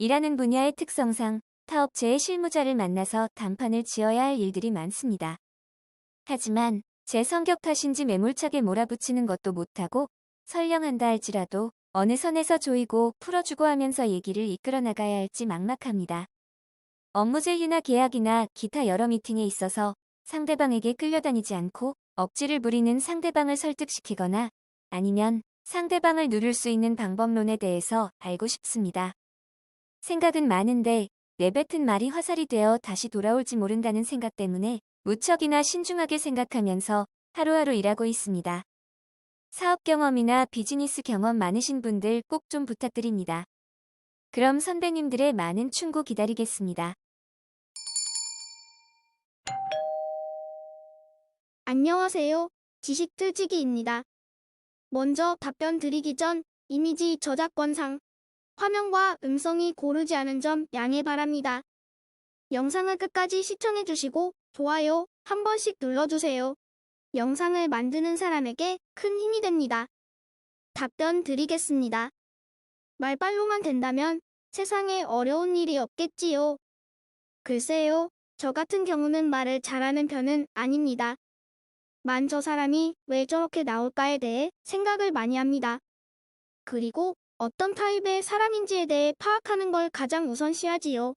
일하는 분야의 특성상 타업체의 실무자를 만나서 단판을 지어야 할 일들이 많습니다. 하지만 제 성격 탓인지 매몰차게 몰아붙이는 것도 못하고 설령한다 할지라도 어느 선에서 조이고 풀어주고 하면서 얘기를 이끌어 나가야 할지 막막합니다. 업무 제휴나 계약이나 기타 여러 미팅에 있어서 상대방에게 끌려다니지 않고 억지를 부리는 상대방을 설득시키거나 아니면 상대방을 누를 수 있는 방법론에 대해서 알고 싶습니다. 생각은 많은데 내뱉은 말이 화살이 되어 다시 돌아올지 모른다는 생각 때문에 무척이나 신중하게 생각하면서 하루하루 일하고 있습니다. 사업 경험이나 비즈니스 경험 많으신 분들 꼭 좀 부탁드립니다. 그럼 선배님들의 많은 충고 기다리겠습니다. 안녕하세요. 지식틀지기입니다. 먼저 답변 드리기 전 이미지 저작권상 화면과 음성이 고르지 않은 점 양해 바랍니다. 영상을 끝까지 시청해주시고 좋아요 한 번씩 눌러주세요. 영상을 만드는 사람에게 큰 힘이 됩니다. 답변 드리겠습니다. 말빨로만 된다면 세상에 어려운 일이 없겠지요. 글쎄요, 저 같은 경우는 말을 잘하는 편은 아닙니다. 만 저 사람이 왜 저렇게 나올까에 대해 생각을 많이 합니다. 그리고 어떤 타입의 사람인지에 대해 파악하는 걸 가장 우선시하지요.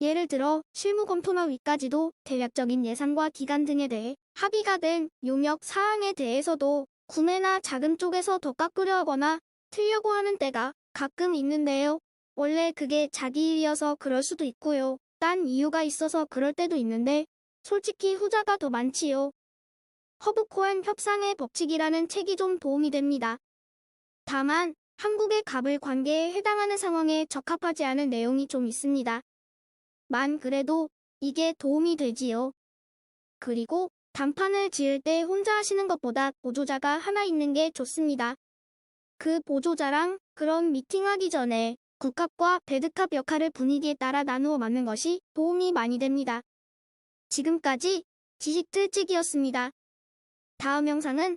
예를 들어 실무 검토나 위까지도 대략적인 예산과 기간 등에 대해 합의가 된 용역 사항에 대해서도 구매나 자금 쪽에서 더 깎으려 하거나 틀려고 하는 때가 가끔 있는데요. 원래 그게 자기 일이어서 그럴 수도 있고요. 딴 이유가 있어서 그럴 때도 있는데 솔직히 후자가 더 많지요. 허브코안 협상의 법칙이라는 책이 좀 도움이 됩니다. 다만 한국의 갑을 관계에 해당하는 상황에 적합하지 않은 내용이 좀 있습니다. 만 그래도 이게 도움이 되지요. 그리고 단판을 지을 때 혼자 하시는 것보다 보조자가 하나 있는 게 좋습니다. 그 보조자랑 그런 미팅하기 전에 굿캅과 배드캅 역할을 분위기에 따라 나누어 맞는 것이 도움이 많이 됩니다. 지금까지 지식틀찍이었습니다. 다음 영상은